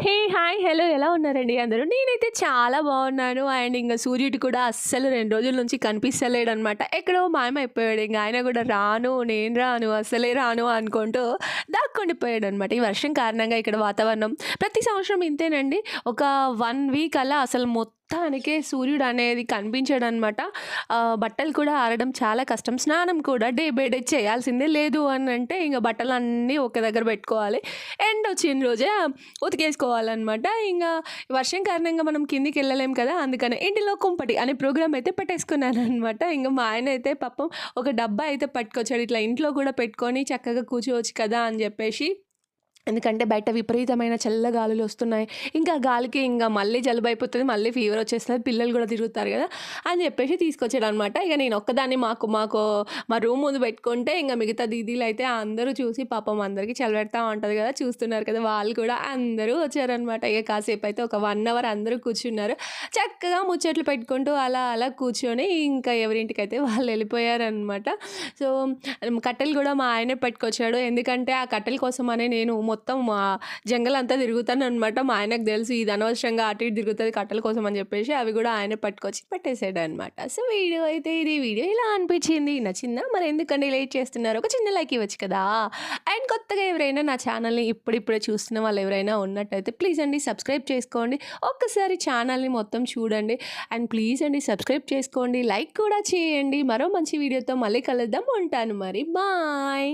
హే! Hi! Hello! ఎలా ఉన్నారండి అందరూ? నేనైతే చాలా బాగున్నాను. అండ్ ఇంకా సూర్యుడు కూడా అస్సలు రెండు రోజుల నుంచి కనిపిస్తలేడనమాట. ఎక్కడో మాయమైపోయాడు. ఇంకా ఆయన కూడా రాను, నేను రాను, అస్సలే రాను అనుకుంటూ దాక్కుండిపోయాడనమాట. ఈ వర్షం కారణంగా ఇక్కడ వాతావరణం ప్రతి సంవత్సరం ఇంతేనండి. ఒక వన్ వీక్ అలా అసలు మొత్తం మొత్తానికే సూర్యుడు అనేది కనిపించాడు అనమాట బట్టలు కూడా ఆరడం చాలా కష్టం. స్నానం కూడా డే బై డే చేయాల్సిందే. లేదు అని అంటే ఇంకా బట్టలు బట్టలన్నీ ఒక దగ్గర పెట్టుకోవాలి. ఎండొచ్చిన రోజే ఉతికేసుకోవాలనమాట. ఇంకా వర్షం కారణంగా మనం కిందికి వెళ్ళలేం కదా! అందుకని ఇంటిలో కుంపటి అనే ప్రోగ్రామ్ అయితే పెట్టేసుకున్నాననమాట. ఇంకా మా ఆయన అయితే పాపం ఒక డబ్బా అయితే పట్టుకొచ్చాడు. ఇట్లా ఇంట్లో కూడా పెట్టుకొని చక్కగా కూర్చోవచ్చు కదా! అని చెప్పేసి ఎందుకంటే బయట విపరీతమైన చల్ల గాలులొస్తున్నాయి. ఇంకా గాలికి ఇంకా మళ్ళీ జలుబు అయిపోతుంది మళ్ళీ ఫీవర్ వచ్చేస్తుంది పిల్లలు కూడా తిరుగుతారు కదా అని చెప్పేసి తీసుకొచ్చాడు అనమాట ఇక నేను ఒక్కదాన్ని మాకు మాకు మా రూమ్ ముందు పెట్టుకుంటే ఇంకా మిగతా దీదీలు అయితే అందరూ చూసి పాపం అందరికీ చలబెడతా ఉంటుంది కదా చూస్తున్నారు కదా! వాళ్ళు కూడా అందరూ వచ్చారనమాట. ఇక కాసేపు అయితే ఒక వన్ అవర్ అందరూ కూర్చున్నారు. చక్కగా ముచ్చట్లు పెట్టుకుంటూ అలా అలా కూర్చొని ఇంకా ఎవరింటికైతే వాళ్ళెళ్ళిపోయారనమాట. సో, కట్టెలు కూడా మా ఆయనే పెట్టుకొచ్చాడు ఎందుకంటే ఆ కట్టెల కోసమనే నేను మొత్తం జంగల్ అంతా తిరుగుతాను అనమాట మా ఆయనకు తెలుసు ఇది అనవసరంగా అటు ఇటు తిరుగుతుంది కట్టల కోసం అని చెప్పేసి అవి కూడా ఆయన పట్టుకొచ్చి పెట్టేసాడనమాట. సో, వీడియో అయితే ఇది వీడియో ఇలా అనిపించింది. నచ్చిందా? మరి ఎందుకండి లేట్ చేస్తున్నారు? ఒక చిన్న లైక్ ఇవ్వచ్చు కదా! అండ్ కొత్తగా ఎవరైనా నా ఛానల్‌ని ఇప్పుడిప్పుడే చూస్తున్న వాళ్ళు ఎవరైనా ఉన్నట్టయితే ప్లీజ్ అండి సబ్స్క్రైబ్ చేసుకోండి. ఒక్కసారి ఛానల్‌ని మొత్తం చూడండి. అండ్ ప్లీజ్ అండి సబ్స్క్రైబ్ చేసుకోండి. లైక్ కూడా చేయండి. మరో మంచి వీడియోతో మళ్ళీ కలుద్దాం. ఉంటాను మరి. బాయ్.